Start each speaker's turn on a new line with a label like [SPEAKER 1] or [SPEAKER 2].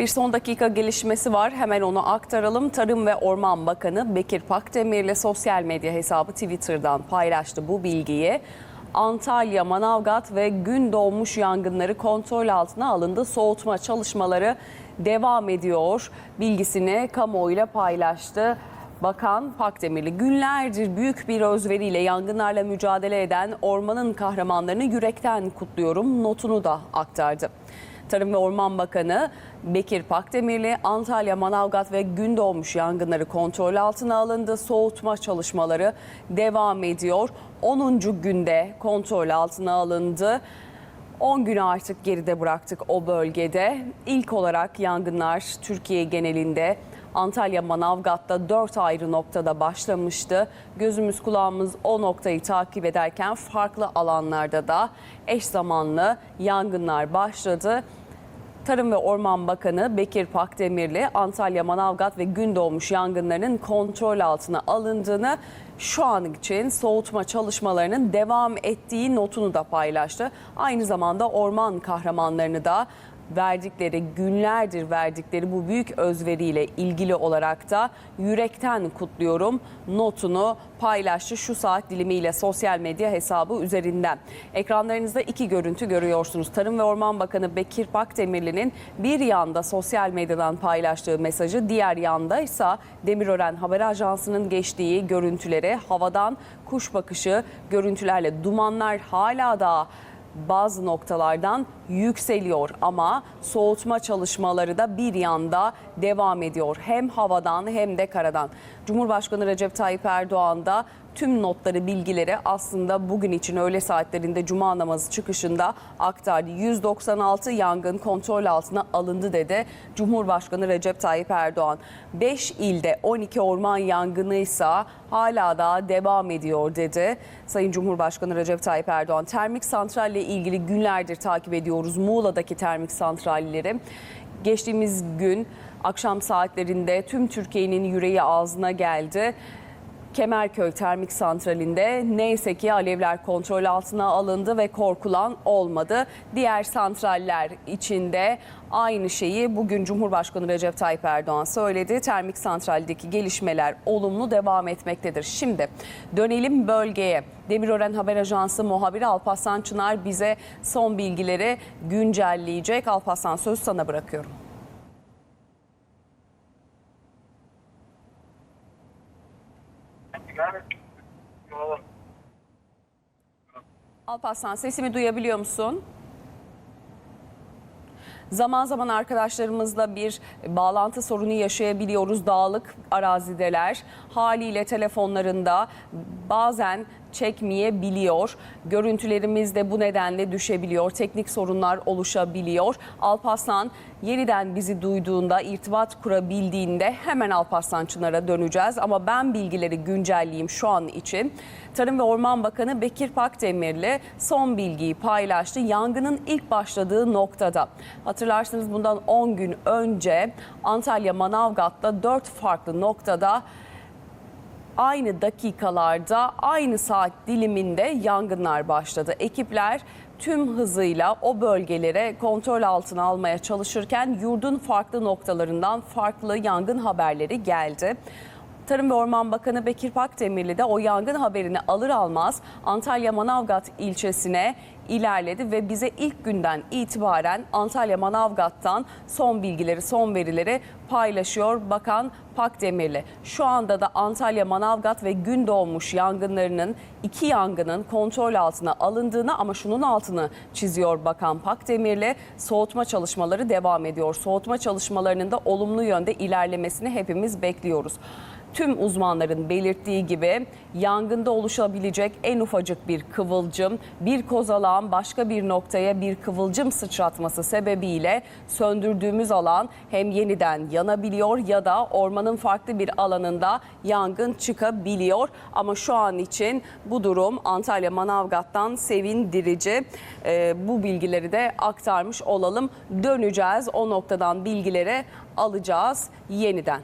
[SPEAKER 1] Bir son dakika gelişmesi var. Hemen onu aktaralım. Tarım ve Orman Bakanı Bekir Pakdemir ile sosyal medya hesabı Twitter'dan paylaştı bu bilgiyi. Antalya, Manavgat ve gün doğmuş yangınları kontrol altına alındı. Soğutma çalışmaları devam ediyor. Bilgisini kamuoyuyla paylaştı. Bakan Pakdemirli günlerdir büyük bir özveriyle yangınlarla mücadele eden ormanın kahramanlarını yürekten kutluyorum notunu da aktardı. Tarım ve Orman Bakanı Bekir Pakdemirli Antalya, Manavgat ve Gündoğmuş yangınları kontrol altına alındı. Soğutma çalışmaları devam ediyor. 10. günde kontrol altına alındı. 10 günü artık geride bıraktık o bölgede. İlk olarak yangınlar Türkiye genelinde Antalya Manavgat'ta 4 ayrı noktada başlamıştı. Gözümüz kulağımız o noktayı takip ederken farklı alanlarda da eş zamanlı yangınlar başladı. Tarım ve Orman Bakanı Bekir Pakdemirli Antalya, Manavgat ve Gündoğmuş yangınlarının kontrol altına alındığını şu an için soğutma çalışmalarının devam ettiği notunu da paylaştı. Aynı zamanda orman kahramanlarını da verdikleri günlerdir verdikleri bu büyük özveriyle ilgili olarak da yürekten kutluyorum notunu paylaştı şu saat dilimiyle sosyal medya hesabı üzerinden. Ekranlarınızda iki görüntü görüyorsunuz. Tarım ve Orman Bakanı Bekir Pakdemirli'nin bir yanda sosyal medyadan paylaştığı mesajı, diğer yanda ise Demirören Haber Ajansı'nın geçtiği görüntüleri havadan kuş bakışı görüntülerle dumanlar hala da bazı noktalardan yükseliyor ama soğutma çalışmaları da bir yanda devam ediyor. Hem havadan hem de karadan. Cumhurbaşkanı Recep Tayyip Erdoğan da tüm notları, bilgileri aslında bugün için öğle saatlerinde cuma namazı çıkışında aktardı. 196 yangın kontrol altına alındı dedi Cumhurbaşkanı Recep Tayyip Erdoğan. 5 ilde 12 orman yangını ise hala da devam ediyor dedi. Sayın Cumhurbaşkanı Recep Tayyip Erdoğan termik santralle ilgili günlerdir takip ediyoruz Muğla'daki termik santralleri. Geçtiğimiz gün akşam saatlerinde tüm Türkiye'nin yüreği ağzına geldi. Kemerköy Termik Santrali'nde neyse ki alevler kontrol altına alındı ve korkulan olmadı. Diğer santraller içinde aynı şeyi bugün Cumhurbaşkanı Recep Tayyip Erdoğan söyledi. Termik santraldeki gelişmeler olumlu devam etmektedir. Şimdi dönelim bölgeye. Demirören Haber Ajansı muhabiri Alparslan Çınar bize son bilgileri güncelleyecek. Alparslan söz sana bırakıyorum. Alparslan sesimi duyabiliyor musun? Zaman zaman arkadaşlarımızla bir bağlantı sorunu yaşayabiliyoruz. Dağlık arazideler haliyle telefonlarında bazen çekmeyebiliyor. Görüntülerimiz de bu nedenle düşebiliyor. Teknik sorunlar oluşabiliyor. Alparslan yeniden bizi duyduğunda, irtibat kurabildiğinde hemen Alparslan Çınar'a döneceğiz. Ama ben bilgileri güncelleyeyim şu an için. Tarım ve Orman Bakanı Bekir Pakdemirli son bilgiyi paylaştı. Yangının ilk başladığı noktada. Hatırlarsınız bundan 10 gün önce Antalya Manavgat'ta 4 farklı noktada aynı dakikalarda, aynı saat diliminde yangınlar başladı. Ekipler tüm hızıyla o bölgelere kontrol altına almaya çalışırken yurdun farklı noktalarından farklı yangın haberleri geldi. Tarım ve Orman Bakanı Bekir Pakdemirli de o yangın haberini alır almaz Antalya Manavgat ilçesine ilerledi ve bize ilk günden itibaren Antalya Manavgat'tan son bilgileri, son verileri paylaşıyor Bakan Pakdemirli. Şu anda da Antalya Manavgat ve Gündoğmuş yangınlarının iki yangının kontrol altına alındığını ama şunun altını çiziyor Bakan Pakdemirli. Soğutma çalışmaları devam ediyor. Soğutma çalışmalarının da olumlu yönde ilerlemesini hepimiz bekliyoruz. Tüm uzmanların belirttiği gibi yangında oluşabilecek en ufacık bir kıvılcım, bir kozalağın başka bir noktaya bir kıvılcım sıçratması sebebiyle söndürdüğümüz alan hem yeniden yanabiliyor ya da ormanın farklı bir alanında yangın çıkabiliyor. Ama şu an için bu durum Antalya Manavgat'tan sevindirici. Ee, bu bilgileri de aktarmış olalım. Döneceğiz o noktadan bilgileri alacağız yeniden.